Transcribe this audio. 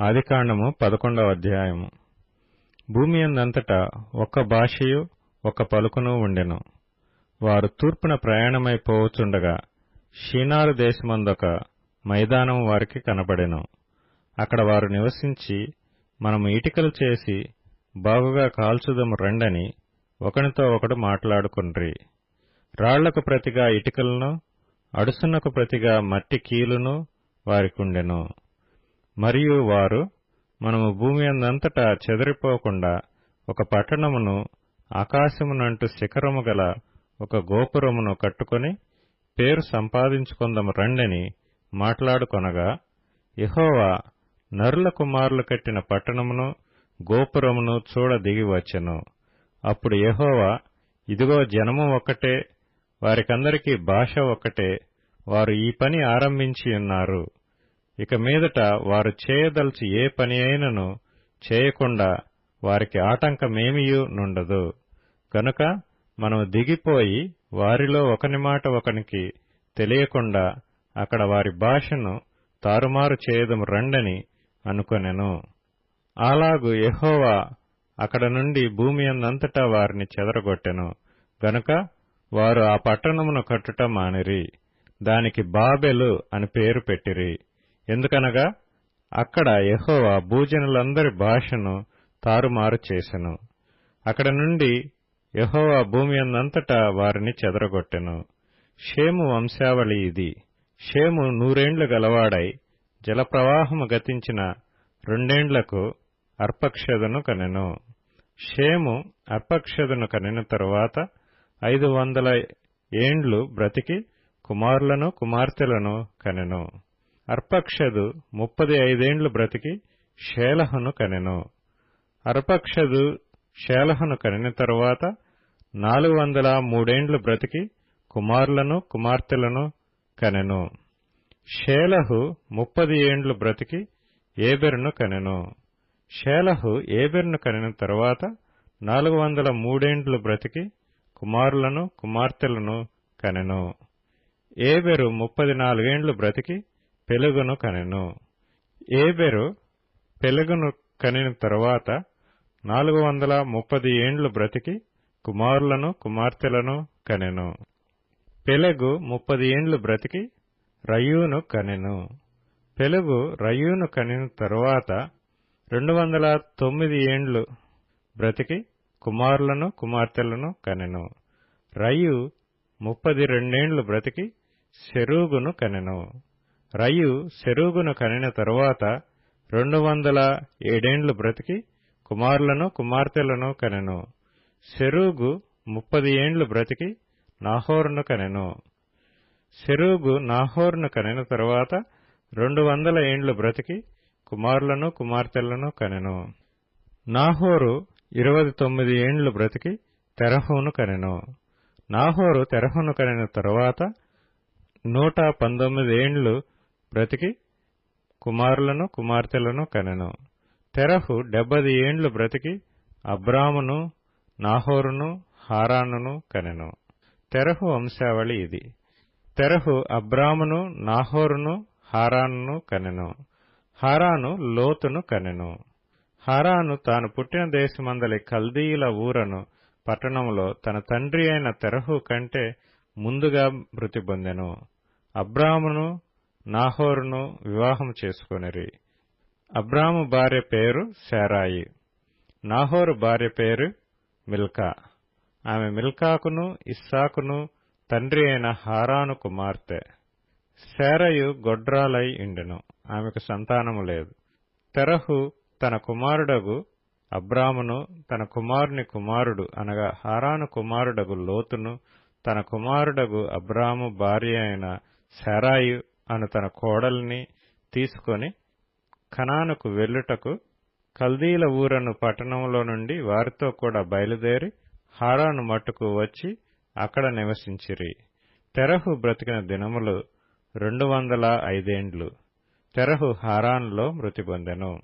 ఆదికాండము పదకొండవ అధ్యాయము. భూమి అందంతటా ఒక్క భాషయు ఒక్క పలుకును ఉండెను. వారు తూర్పున ప్రయాణమైపోవుచుండగా షీనారు దేశమందొక మైదానం వారికి కనబడెను. అక్కడ వారు నివసించి మనము ఇటికలు చేసి బాగుగా కాల్చుదము రండని ఒకనితో ఒకడు మాట్లాడుకొండ్రి. రాళ్ళకు ప్రతిగా ఇటుకలను అడుసునకు ప్రతిగా మట్టి కీలును వారికుండెను. మరియు వారు మనము భూమి అందంతటా చెదరిపోకుండా ఒక పట్టణమును ఆకాశమునంటు శిఖరము గల ఒక గోపురమును కట్టుకొని పేరు సంపాదించుకుందము రండని మాట్లాడుకొనగా యెహోవా నరుల కుమారులు కట్టిన పట్టణమును గోపురమును చూడ దిగి వచ్చెను. అప్పుడు యెహోవా ఇదిగో జనము ఒక్కటే వారికందరికీ భాష ఒక్కటే వారు ఈ పని ఆరంభించి ఉన్నారు. ఇక మీదట వారు చేయదలచి ఏ పని అయినను చేయకుండా వారికి ఆటంకమేమియూ నుండదు. గనుక మనము దిగిపోయి వారిలో ఒకని మాట ఒకనికి తెలియకుండా అక్కడ వారి భాషను తారుమారు చేయదము రండని అనుకొనెను. అలాగు ఎహోవా అక్కడ నుండి భూమి అందంతటా వారిని చెదరగొట్టెను. గనుక వారు ఆ పట్టణమును కట్టుట మానిరి. దానికి బాబెలు అని పేరు పెట్టిరి. ఎందుకనగా అక్కడ యహోవా భూజనులందరి భాషను తారుమారు చేసెను. అక్కడ నుండి యహోవా భూమి అందంతటా వారిని చెదరగొట్టెను. షేము వంశావళి ఇది. షేము నూరేండ్లు గలవాడై జలప్రవాహము గతించిన రెండేండ్లకు అర్పక్షదును కనెను. షేము అర్పక్షదును కనిన తరువాత ఐదు వందల ఏండ్లు బ్రతికి కుమారులను కుమార్తెలను కనెను. అర్పక్షదు ముప్పది ఐదేండ్లు బ్రతికి శేలహను కనెను. అర్పక్షదు శేలహను కనిన తరువాత నాలుగు వందల మూడేండ్లు బ్రతికి కుమారులను కుమార్తెలను కనెను. షేలహు ముప్పది ఏండ్లు బ్రతికి ఏబెరును కనెను. షేలహు ఏబెరును కనిన తరువాత నాలుగు వందల మూడేండ్లు బ్రతికి కుమారులను కుమార్తెలను కనెను. ఏబెరు ముప్పది నాలుగేండ్లు బ్రతికి పెలుగును కనెను. ఏబెరు పెలుగును కనిన తరువాత నాలుగు వందల ముప్పది ఏండ్లు బ్రతికి కుమారులను కుమార్తెలను కనెను. పెలగు ముప్పది ఏండ్లు బ్రతికి రయూను కనెను. పెలుగు రయూను కనిన తరువాత రెండు వందల తొమ్మిది ఏండ్లు బ్రతికి కుమారులను కుమార్తెలను కనెను. రయు ముప్పది రెండేండ్లు బ్రతికి సెరూగును కనెను. రయు సెరూగును కనిన తరువాత రెండు వందల ఏడేండ్లు బ్రతికి కుమారులను కుమార్తెలను కనెను. సెరూగు ముప్పది ఏండ్లు బ్రతికి నాహోరును కనెను. సెరూగు నాహోరును కనిన తరువాత రెండు వందల ఏండ్లు బ్రతికి కుమారులను కుమార్తెలను కనెను. నాహోరు ఇరవై తొమ్మిది ఏండ్లు బ్రతికి తెరహును కనెను. నాహోరు తెరహును కనిన తరువాత నూట పంతొమ్మిది ఏండ్లు బ్రతికి కుమారులను కుమార్తెలను కనెను. తెరహు డెబ్బది ఏండ్లు బ్రతికి అబ్రామును నాహోరును హారానును కనెను. తెరహు వంశావళి ఇది. తెరహు అబ్రామును నాహోరును హారానును కనెను. హారాను లోతును కనెను. హారాను తాను పుట్టిన దేశమందలి కల్దీయుల ఊరను పట్టణంలో తన తండ్రి అయిన తెరహు కంటే ముందుగా మృతి పొందెను. అబ్రామును నాహోరును వివాహం చేసుకొనిరి. అబ్రాము భార్య పేరు శారాయి. నాహోరు భార్య పేరు మిల్కా. ఆమె మిల్కాకును ఇస్సాకును తండ్రి అయిన హారాను కుమార్తె. శారయు గొడ్రాలై ఇండెను. ఆమెకు సంతానము లేదు. తెరహు తన కుమారుడగు అబ్రామును తన కుమారుని కుమారుడు అనగా హారాను కుమారుడగు లోతును తన కుమారుడగు అబ్రాము భార్య అయిన శారాయు అను తన కోడల్ని తీసుకొని ఖనానుకు వెళ్ళుటకు కల్దీల ఊరను పట్టణంలో నుండి వారితో కూడా బయలుదేరి హారాను మట్టుకు వచ్చి అక్కడ నివసించిరి. తెరహు బ్రతికిన దినములు రెండు వందల ఐదేండ్లు. తెరహు హారాన్లో మృతి పొందెను.